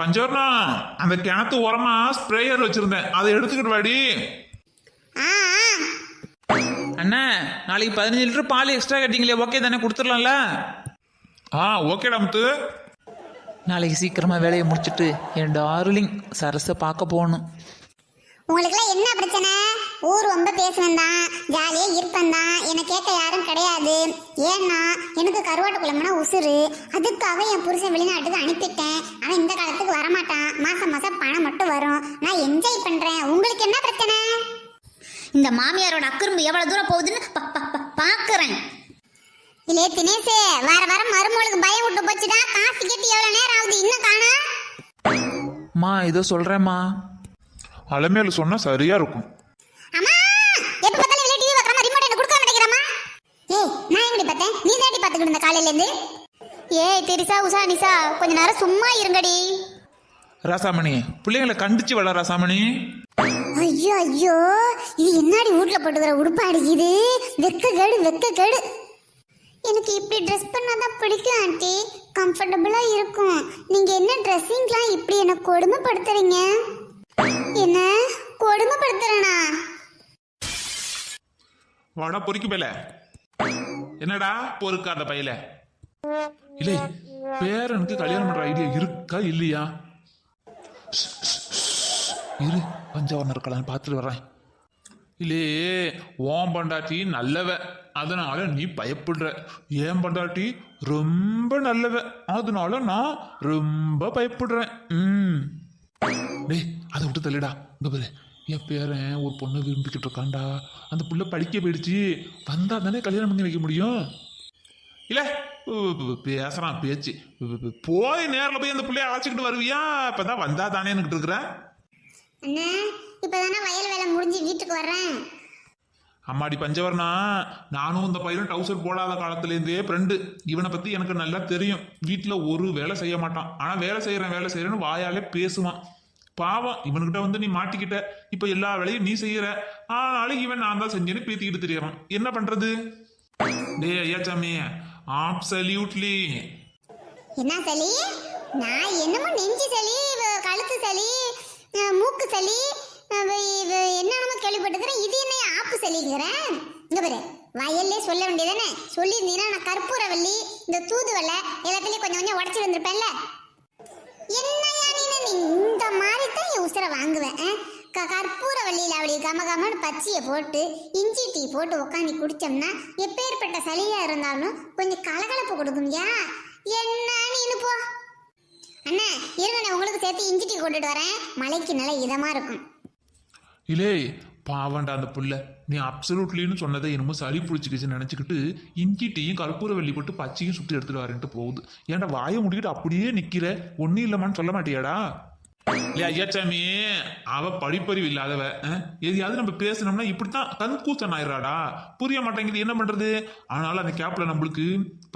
பஞ்சவர்ணா அந்த கிணத்து ஓரமா ஸ்ப்ரேயர் வச்சிருந்தேன். அதை எடுத்துக்கிட்டு வாடி. அண்ணா நாளைக்கு பதினஞ்சு லிட்டர் பால் எக்ஸ்ட்ரா கட்டிங்களே ஓகே தானே கொடுத்துடலாம்ல? ஆ ஓகேடா முத்து. நாளைக்கு சீக்கிரமா வேலையை முடிச்சிட்டு என் டார்லிங் சரஸை பார்க்க போகணும். உங்களுக்குலாம் என்ன பிரச்சனை? ஊர் ரொம்ப பேசுனேன் தான் ஜாலியா இருப்பேன் தான் என்னை கேட்க யாரும் கிடையாது. ஏன்னா எனக்கு கருவாட்டு குழம்புனா உசுறு. அதுக்காக என் புருஷன் வெளிநாட்டுக்கு அனுப்பிட்டேன். அவன் இந்த காலத்துக்கு வரமாட்டான். மாசம் மாசம் பணம் மட்டும் வரும். நான் என்ஜாய் பண்றேன். உங்களுக்கு என்ன பிரச்சனை? இந்த மாமியாரோட அக்குறும்பு எவ்வளவு தூரம் போகுதுன்னு ப- ப- ப- பாக்குறேன். இல்லே தினேஷ் வர வர மருமகளுக்கு பயம் விட்டு போச்சுடா. காசு கட்டி எவ்வளவு நேரம் ஆகுது? இன்னும் காணா? மா ஏதோ சொல்கிறேம்மா அலமேலு சொன்னா சரியா இருக்கும் அம்மா எப்ப பார்த்தாலும் வெளிய டிவி பார்க்கறமா ரிமோட் என்ன கொடுக்க மாட்டேங்கிறமா ஏய் நான் எங்கடி பார்த்தேன் நீ தாண்டி பார்த்துக்கிட்டு இருந்த காலையில இருந்து ஏய் தெரிசா உஷா நிசா கொஞ்ச நேரம் சும்மா இருங்கடி. ராசாமணி பிள்ளைங்களை கண்டிச்சு வள ராசாமணி. ஐயோ ஐயோ இது என்னடி வீட்ல போட்டுக்கிற உடுப்பாடி இது? வெக்க கேடு வெக்க கேடு. எனக்கு இப்படி ட்ரெஸ் பண்ணாதான் பிடிக்கும் ஆண்டி. கம்ஃபர்டபுளா இருக்கும். நீங்க என்ன ட்ரெஸ்ஸிங்லாம் இப்படி என்ன கொடுமைப்படுத்துறீங்க? என்ன? கொடுமைப்படுத்துறேனா? வாடா பொறுக்கி பையல என்னடா பொறுக்காத பையில? இல்லை பேரனுக்கு கல்யாணம் பண்ற ஐடியா இருக்கா இல்லையா? இரு பஞ்சவர்ணம் இருக்கலான்னு பார்த்துட்டு வர்றேன். இல்லையே ஓம் பண்டாட்டி நல்லவ. அதனால நீ பயப்படுற. ஏன் பண்டாட்டி ரொம்ப நல்லவ. அதனால நான் ரொம்ப பயப்படுறேன். ம். டேய் அதை விட்டு தள்ளிடா. இங்கே பாரு. என் பேரன் ஒரு பொண்ணை விரும்பிக்கிட்டு இருக்கான்டா. அந்த புள்ள படிக்க போயிடுச்சு. வந்தா தானே கல்யாணம் பண்ணி வைக்க முடியும்? இல்ல பேசுறான் பேச்சு. போய் நேரில் போய் அந்த பிள்ளைய அழைச்சிக்கிட்டு வருவியா? இப்பதான் வந்தா தானே இருக்கிறேன் அண்ணா இப்பதானே வயல் வேலை முடிஞ்சு வீட்டுக்கு வர்றேன். அம்மாடி பஞ்சவர்ணா நானும் இந்த பையனும் டவுசர் போடாத காலத்துலேருந்தே ஃப்ரெண்டு இவனை பற்றி எனக்கு நல்லா தெரியும். வீட்டில் ஒரு வேலை செய்ய மாட்டான். ஆனால் வேலை செய்கிறேன் வேலை செய்கிறேன்னு வாயாலே பேசுவான். பாவம் இவனுக்கிட்ட வந்து நீ மாட்டிக்கிட்ட. இப்போ எல்லா வேலையும் நீ செய்கிற ஆனாலும் இவன் நான் தான் செஞ்சேன்னு பேத்திக்கிட்டு தெரியறான். என்ன பண்ணுறது டே ஐயா சாமி ஆப்சல்யூட்லி என்ன சளி? நான் என்னமோ நெஞ்சு சளி கழுத்து சளி மூக்கு சளி என்னென்னமோ கேள்விப்பட்டுக்கிறேன் இது என்ன ஆப்பு சளிங்கிறேன் இங்க பாரு வயல்லே சொல்ல வேண்டியதானே சொல்லியிருந்தீங்கன்னா நான் கற்பூரவல்லி இந்த தூதுவலை எல்லாத்துலேயும் கொஞ்சம் கொஞ்சம் உடச்சி வந்திருப்பேன்ல. என்னையா நீ இந்த மாதிரி தான் என் உசுரை வாங்குவேன் ஆ? க கற்பூரவல்லியில் அப்படி கம கமன்னு பச்சையை போட்டு இஞ்சி டீ போட்டு உட்காந்து குடித்தோம்னா எப்பேற்பட்ட சளியாக இருந்தாலும் கொஞ்சம் கலகலப்பு கொடுக்கும்யா என்ன நீனு போ. அண்ணா இருங்கண்ணே உங்களுக்கு சேர்த்து இஞ்சி டீ கொண்டுட்டு வரேன். மலைக்கு நல்லா இதமாக இருக்கும். இலே பாவண்டா அந்த புள்ள. நீ அப்சலூட்லின்னு சொன்னதை என்னமோ சளி பிடிச்சிக்கிச்சுன்னு நினச்சிக்கிட்டு இஞ்சி டீயும் கற்பூர வெள்ளி போட்டு பச்சையும் சுற்றி எடுத்துகிட்டு வரேன்ட்டு போகுது. ஏன்டா வாயை முடிக்கிட்டு அப்படியே நிற்கிற ஒன்றும் இல்லைம்மான்னு சொல்ல மாட்டியாடா? இல்லையா ஐயாச்சாமி அவ படிப்பறிவு இல்லாதவ எதையாவது நம்ம பேசணும்னா இப்படித்தான் கண்கூசன் ஆயிடுறாடா புரிய மாட்டேங்குது என்ன பண்றது? ஆனாலும் அந்த கேப்ல நம்மளுக்கு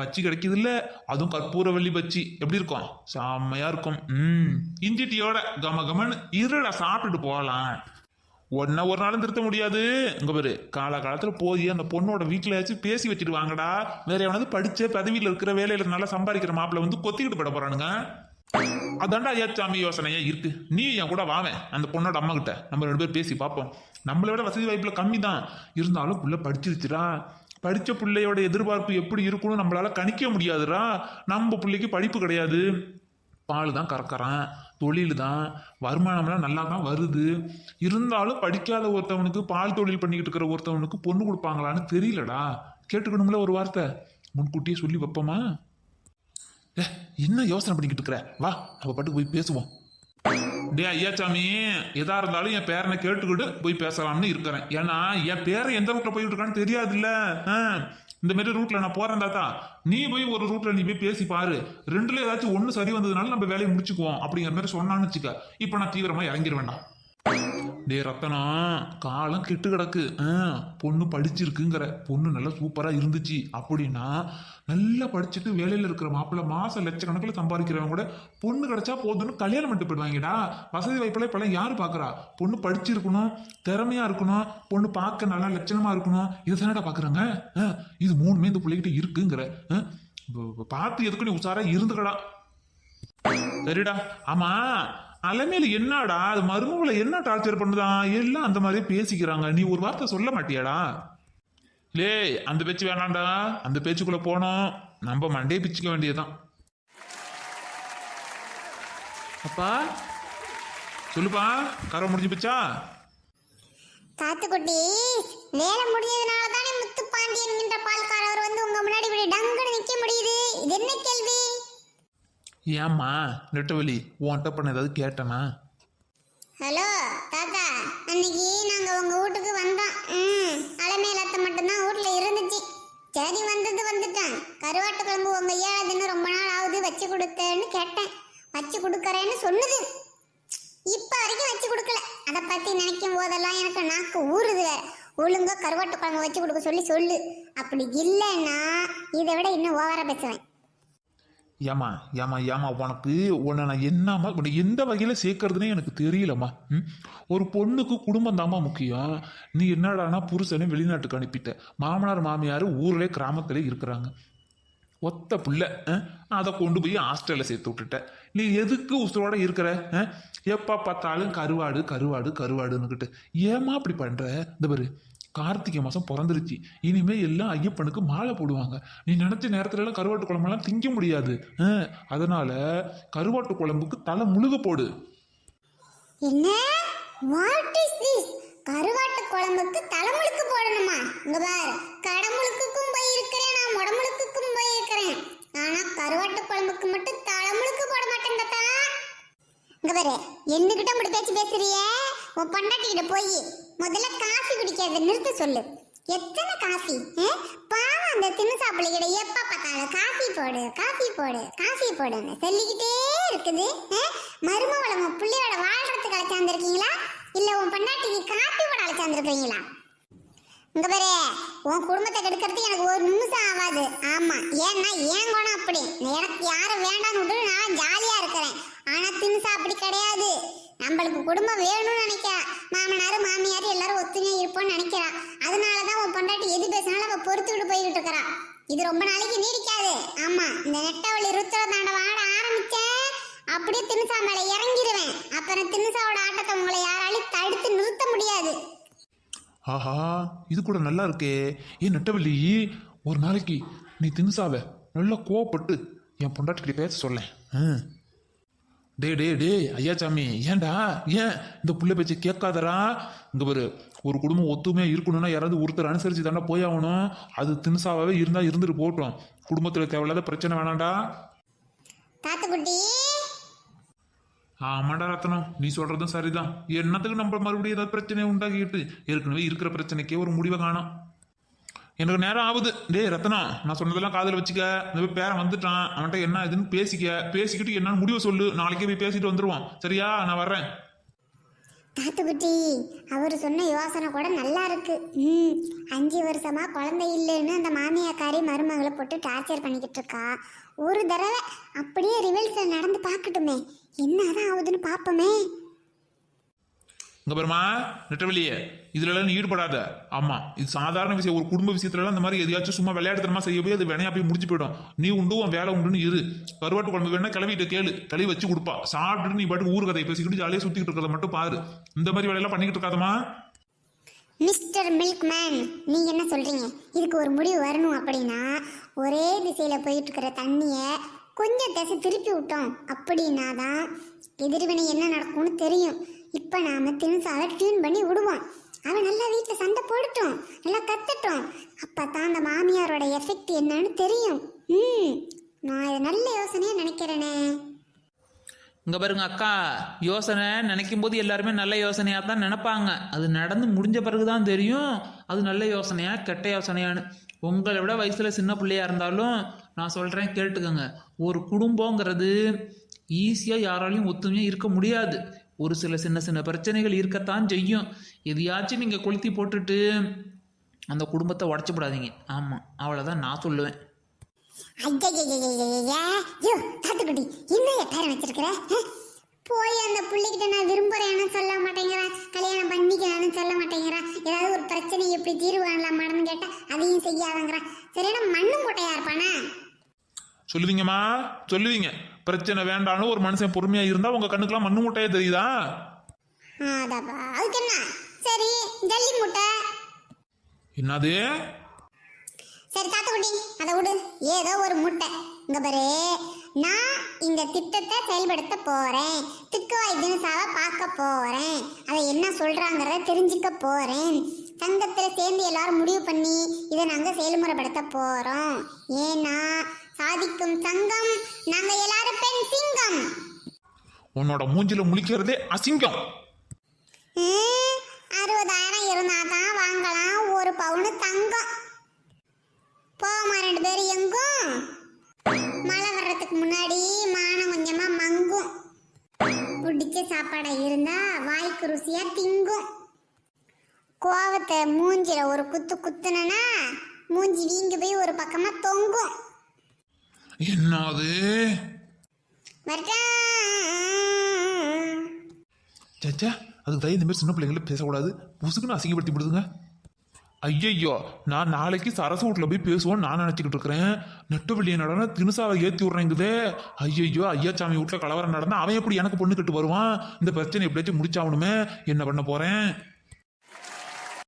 பச்சி கிடைக்குது இல்ல? அதுவும் கற்பூரவள்ளி பச்சி. எப்படி இருக்கும்? செம்மையா இருக்கும். ம். இஞ்சி டீயோட கம கமன் இருடா சாப்பிட்டுட்டு போகலாம். ஒன்ன ஒரு நாளும் திருத்த முடியாது. இங்க பாரு கால காலத்துல போய் அந்த பொண்ணோட வீட்டுல வச்சு பேசி வச்சுட்டு வாங்கடா. வேற எவனாவது படிச்ச பதவியில இருக்கிற வேலையில நல்லா சம்பாதிக்கிற மாப்பிள்ள வந்து கொத்திக்கிட்டு பட போறானுங்க. அதான்டா ஐயா சாமி யோசனையா இருக்கு. நீ என் கூட வாவேன் அந்த பொண்ணோட அம்மா கிட்ட நம்ம ரெண்டு பேரும் பேசி பார்ப்போம். நம்மளை விட வசதி வாய்ப்பில் கம்மி தான் இருந்தாலும் புள்ள படிச்சிருச்சுடா. படித்த பிள்ளையோட எதிர்பார்ப்பு எப்படி இருக்கும்னு நம்மளால கணிக்க முடியாதுடா. நம்ம பிள்ளைக்கு படிப்பு கிடையாது. பால் தான் கறக்கறான். தொழில் தான் வருமானம்லாம் நல்லா தான் வருது. இருந்தாலும் படிக்காத ஒருத்தவனுக்கு பால் தொழில் பண்ணிக்கிட்டு இருக்கிற ஒருத்தவனுக்கு பொண்ணு கொடுப்பாங்களான்னு தெரியலடா. கேட்டுக்கணும்ல ஒரு வார்த்தை. முன்கூட்டியே சொல்லி வைப்போமா? என்ன யோசனை பண்ணிக்கிட்டு இருக்கிற? வா நம்ம பாட்டுக்கு போய் பேசுவோம். டே ஐயாச்சாமி எதா இருந்தாலும் என் பேரனை கேட்டுக்கிட்டு போய் பேசலாம்னு இருக்கிறேன். ஏன்னா என் பேரன் எந்த ரூட்ல போயிட்டு இருக்கான்னு தெரியாதுல்ல. இந்த மாதிரி ரூட்ல நான் போறேன் தாத்தா. நீ போய் ஒரு ரூட்ல நீ போய் பேசி பாரு. ரெண்டுல ஏதாச்சும் ஒண்ணு சரி வந்ததுனால நம்ம வேலையை முடிச்சுக்குவோம் அப்படிங்கிற மாதிரி சொன்னான்னு வச்சுக்க. இப்போ நான் தீவிரமா இறங்கிட வேண்டாம் டே ரத்தனா காலம் கெட்டு கிடக்கு. ஆ, பொண்ணு படிச்சிருக்குங்கிற. பொண்ணு நல்லா சூப்பராக இருந்துச்சு. அப்படின்னா நல்லா படிச்சுட்டு வேலையில் இருக்கிற மாப்பிள்ளை மாதம் லட்சக்கணக்கில் சம்பாதிக்கிறவங்க கூட பொண்ணு கிடைச்சா போதும்னு கல்யாணம் பண்ணிட்டு போயிடுவாங்கடா. வசதி வாய்ப்பில் இப்போலாம் யார் பார்க்குறா பொண்ணு படிச்சிருக்கணும் திறமையாக இருக்கணும் பொண்ணு பார்க்க நல்லா லட்சணமாக இருக்கணும். இது தானடா பார்க்குறாங்க ஆ, இது மூணுமே இந்த பிள்ளைகிட்ட இருக்குங்கிற. ஆ, பார்த்து எதுக்கு நீ உஷாராக இருந்துக்கடா. சரிடா. ஆமாம் அலமேல என்னடா அது மருமகளை என்ன டார்ச்சர் பண்ணுதான் எல்லாம் அந்த மாதிரியே பேசிக்கிறாங்க. நீ ஒரு வார்த்தை சொல்ல மாட்டியாடா? லே அந்த பேச்சு வேணாம்டா. அந்த பேச்சுக்குள்ள போனோம். நம்ம மண்டையை பிச்சுக்க வேண்டியதுதான். அப்பா சொல்லுப்பா கரை முடிஞ்சு போச்சா? காத்துக்குட்டி நேரம் முடிஞ்சதுனால தானே முத்துப்பாண்டி பால்காரவர் வந்து உங்க முன்னாடி இப்படி டங்குன்னு நிக்க முடியுது இது என்ன கேள்வி ஏம்மா நெட்டவெளி உன்கிட்ட பண்ண ஏதாவது கேட்டனா? ஹலோ தாத்தா அன்னைக்கு நாங்க உங்க வீட்டுக்கு வந்தோம். ம் அலமேலத்தை மட்டும்தான் வீட்ல இருந்துச்சு. சரி வந்தது வந்துட்டேன். கருவாட்டு குழம்பு உங்க ஏழாதுன்னு ரொம்ப நாள் ஆகுது வச்சு கொடுத்தேன்னு கேட்டேன். வச்சு கொடுக்கறேன்னு சொன்னது. இப்ப வரைக்கும் வச்சு கொடுக்கல. அதை பத்தி நினைக்கும் போதெல்லாம் எனக்கு நாக்கு ஊறுது வேற. ஒழுங்கா கருவாட்டு குழம்பு வச்சு கொடுக்க சொல்லி சொல்லு. அப்படி இல்லைன்னா இதை விட இன்னும் ஓவரா பேசுவேன். ஏமா ஏமா ஏமா உனக்கு உன்னை நான் என்னம்மா உன்னை எந்த வகையில் சேர்க்கறதுனே எனக்கு தெரியலம்மா. ம்? ஒரு பொண்ணுக்கு குடும்பம் தாம்மா முக்கியம். நீ என்னடானா புருஷனை வெளிநாட்டுக்கு அனுப்பிட்ட. மாமனார் மாமியார் ஊர்ல கிராமத்தில் இருக்கிறாங்க. ஒத்த பிள்ளை அதை கொண்டு போய் ஹாஸ்டலில் சேர்த்து விட்டுட்ட. நீ எதுக்கு உசுரோட இருக்கிற எப்போ பார்த்தாலும் கருவாடு கருவாடு கருவாடுன்னுக்கிட்டு. ஏமா அப்படி பண்ணுற இந்த பாரு கார்த்திகை மாதம் பிறந்துருச்சு. இனிமே எல்லாம் ஐயப்பனுக்கு மாலை போடுவாங்க. நீ நினைச்ச நேரத்துல எல்லாம் கருவாட்டு குழம்பெல்லாம் திங்க முடியாது. அஹ், அதனால கருவாட்டு குழம்புக்கு தலை முழுக போடு. என்ன? வாட் இஸ் திஸ் கருவாட்டு குழம்புக்கு தலைமுழுக்கு போடணுமா? இங்க பாரு. கடமுழுக்குக்கும் போய் இருக்கிறேன் நான் முடமுழுக்குக்கும் போய் இருக்கிறேன் ஆனா கருவாட்டு குழம்புக்கு மட்டும் தலைமுழுக்கு போட மாட்டேன் தாத்தா. இங்க பாரு. என்னகிட்ட மட்டும் பேச்சு பேசுறியே? உன் பொண்டாட்டிக்கிட்ட போய் முதல்ல காஃபி குடிக்கிறத நிறுத்த சொல்லு. எத்தனை காஃபி ஆ? பாவம் அந்த தின்னு சாப்பிடுகிற எப்ப பார்த்தாலும் காஃபி போடு காஃபி போடு காஃபி போடுன்னு சொல்லிக்கிட்டே இருக்குது. ஆ? மருமவளை உன் பிள்ளையோட வாழ்றதுக்கு அழைச்சாந்துருக்கீங்களா? இல்லை உன் பொண்டாட்டிக்கு காஃபி போட அழைச்சாந்துருக்கீங்களா இங்க பாரு உன் குடும்பத்தை கெடுக்கிறது எனக்கு ஒரு நிமிஷம் ஆகாது. ஆமா ஏன்னா ஏன் குணம் அப்படி? எனக்கு யாரும் வேண்டாம்னு விட்டு நான் ஜாலியா இருக்கிறேன். ஆனா தினுசா அப்படி கிடையாது. நம்மளுக்கு குடும்பம் வேணும்னு நினைக்கிறா மாமனார் மாமியார் எல்லாரும் ஒத்துமையா இருப்போம்னு நினைக்கிறா. அதனாலதான் உன் பொண்டாட்டி எது பேசினாலும் அவ பொறுத்துக்கிட்டு போய்கிட்டு இருக்கிறா. இது ரொம்ப நாளைக்கு நீடிக்காது. ஆமா இந்த நெட்டவழி ருத்திர தாண்டவ ஆட ஆரம்பிச்சேன். அப்படியே தினுசா மேல இறங்கிடுவேன் அப்புறம் தினுசாவோட ஆட்டத்தை உங்களை யாராலையும் தடுத்து நிறுத்த முடியாது. ஆஹா இது கூட நல்லா இருக்கே. ஏன் நெட்டவள்ளி ஒரு நாளைக்கு நீ தினுசாவ நல்லா கோவப்பட்டு என் பொண்டாட்டிக்கிட்ட பேச சொல்ல. டே டே டே டே சாமி ஏன்டா? ஏன் இந்த புள்ள பேச்சை கேட்காதடா? இங்க பாரு ஒரு குடும்பம் ஒத்துமையா இருக்கணும்னா யாராவது ஒருத்தர் அனுசரிச்சு தாண்டா போய் ஆகணும். அது தினுசாவே இருந்தா இருந்துட்டு போட்டோம் குடும்பத்துல தேவையில்லாத பிரச்சனை வேணாம்டா. ஆமாடா ரத்னம் நீ சொல்றதும் சரிதான். என்னத்துக்கு நம்ம மறுபடியும் ஏதாவது பிரச்சனையை உண்டாக்கிட்டு ஏற்கனவே இருக்கிற பிரச்சனைக்கே ஒரு முடிவை காணோம். எனக்கு நேரம் ஆகுது. டேய் ரத்னம் நான் சொன்னதெல்லாம் காதில் வச்சுக்க. இந்த போய் பேரன் வந்துட்டான். அவன்கிட்ட என்ன இதுன்னு பேசிக்க. பேசிக்கிட்டு என்னன்னு முடிவை சொல்லு. நாளைக்கே போய் பேசிட்டு வந்துருவான். சரியா? நான் வர்றேன். தாத்துக்குட்டி அவர் சொன்ன யோசனை கூட நல்லா இருக்கு. ம் அஞ்சு வருஷமா குழந்தை இல்லைன்னு அந்த மாமியாக்காரி மருமகளை போட்டு டார்ச்சர் பண்ணிக்கிட்டு இருக்கா. ஒரு தடவை அப்படியே ரிவல்ஸ்ல நடந்து பார்க்கட்டுமே. என்னதான் ஆகுதுன்னு பார்ப்போமே. இங்க பாருமா நெட்டவெளியே இதுல எல்லாம் நீ ஈடுபடாத. ஆமா இது சாதாரண விஷயம். ஒரு குடும்ப விஷயத்துல எல்லாம் இந்த மாதிரி எதையாச்சும் சும்மா விளையாட்டுத்தனமா செய்ய போய் அது வினையா போய் முடிச்சு போயிடும். நீ உண்டு உன் வேலை உண்டுன்னு இரு. கருவாட்டு குழம்பு வேணா கிளவிட்டு கேளு. கிளவி வச்சு கொடுப்பா. சாப்பிட்டுட்டு நீ பாட்டுக்கு ஊர் கதையை பேசிக்கிட்டு ஜாலியா சுத்திக்கிட்டு இருக்கிறத மட்டும் பாரு. இந்த மாதிரி வேலையெல்லாம் பண்ணிக்கிட்டு இருக்காதமா மிஸ்டர் மில்க் மேன் நீங்க என்ன சொல்றீங்க? இதுக்கு ஒரு முடிவு வரணும் அப்படின்னா ஒரே திசையில போயிட்டு இருக்கிற தண்ணிய கொஞ்சம் திசை திருப்பி விட்டோம். அப்படின்னா தான் எதிர்வினை என்ன நடக்கும்னு தெரியும். இப்போ நாம் தினுசாவை டியூன் பண்ணி விடுவோம். அவன் நல்லா வீட்டில் சண்டை போடட்டும் நல்லா கத்துட்டோம். அப்போ தான் அந்த மாமியாரோட எஃபெக்ட் என்னன்னு தெரியும். ம் நான் நல்ல யோசனையாக நினைக்கிறேனே. இங்கே பாருங்க அக்கா யோசனை நினைக்கும் போது எல்லாருமே நல்ல யோசனையாக தான் நினைப்பாங்க. அது நடந்து முடிஞ்ச பிறகு தான் தெரியும். அது நல்ல யோசனையா கெட்ட யோசனையான்னு. உங்களை விட வயசில் சின்ன பிள்ளையா இருந்தாலும் நான் சொல்கிறேன் கேட்டுக்கோங்க. ஒரு குடும்பங்கிறது ஈஸியாக யாராலையும் ஒத்துமையாக இருக்க முடியாது. ஒரு சில சின்ன சின்ன பிரச்சனைகள் இருக்கத்தான் செய்யும். எதையாச்சும் நீங்கள் கொளுத்தி போட்டுட்டு அந்த குடும்பத்தை உடச்சி விடாதீங்க ஆமாம் அவ்வளோதான் நான் சொல்லுவேன். தாத்துக்குட்டி இன்னும் பேரை வச்சிருக்கிற? போய் அந்த பிள்ளைகிட்ட நான் விரும்புறேன்னு சொல்ல மாட்டேங்கிறான் கல்யாணம் பண்ணிக்கிறான்னு சொல்ல மாட்டேங்கிறான் ஏதாவது ஒரு பிரச்சனை எப்படி தீர்வு காணலாமான்னு கேட்டா அதையும் செய்யாதங்கிறான் சரியான மண்ணு கொட்டையா இருப்பானா? சொல்லுவீங்கம்மா? சொல்லுவீங்க. பிரச்சனை வேண்டான்னு ஒரு மனுஷன் பொறுமையா இருந்தா உங்க கண்ணுக்கெல்லாம் மண்ணு முட்டையே தெரியுதா? அதுக்கு என்ன? சரி ஜல்லி முட்டை. என்னது? சரி தாத்தக்குட்டி அதை விடு. ஏதோ ஒரு முட்டை. இங்க பாரு நான் இந்த திட்டத்தை செயல்படுத்த போறேன். திக்குவாய் தினசாவை பார்க்க போறேன். அதை என்ன சொல்றாங்கிறத தெரிஞ்சுக்க போறேன். சங்கத்துல சேர்ந்து எல்லாரும் முடிவு பண்ணி இதை நாங்க செயல்முறைப்படுத்த போறோம். ஏன்னா சாதிக்கும் சங்கம் நாங்க எல்லாரும் பெண் சிங்கம். உன்னோட மூஞ்சில முழிக்கிறதே அசிங்கம். அறுபதாயிரம் இருந்தா தான் வாங்கலாம். ஒரு பவுனு தங்கம். போமா ரெண்டு பேரும் எங்கும் மழை வர்றதுக்கு முன்னாடி மானம் கொஞ்சமா மங்கும். பிடிச்ச சாப்பாடா இருந்தா வாய்க்கு ருசியா திங்கும். கோவத்தை மூஞ்சில ஒரு குத்து குத்துனா மூஞ்சி வீங்கி போய் ஒரு பக்கமா தொங்கும். என்னது? சச்சா அதுக்கு தான் இந்த மாதிரி சின்ன பிள்ளைங்கள பேசக்கூடாது. புசுக்குன்னு அசிங்கப்படுத்தி விடுதுங்க ஐயையோ நான் நாளைக்கு சரச வீட்டில் போய் பேசுவோன்னு நான் நினச்சிக்கிட்டு இருக்கிறேன். நெட்டவெளியை நடன தினுசாவை ஏற்றி விட்றேங்குதே. ஐயையோ ஐயாச்சாமி வீட்டில் கலவரம் நடந்தா அவன் எப்படி எனக்கு பொண்ணு கட்டு வருவான்? இந்த பிரச்சனை எப்படியாச்சும் முடிச்சாகணுமே. என்ன பண்ண போகிறேன்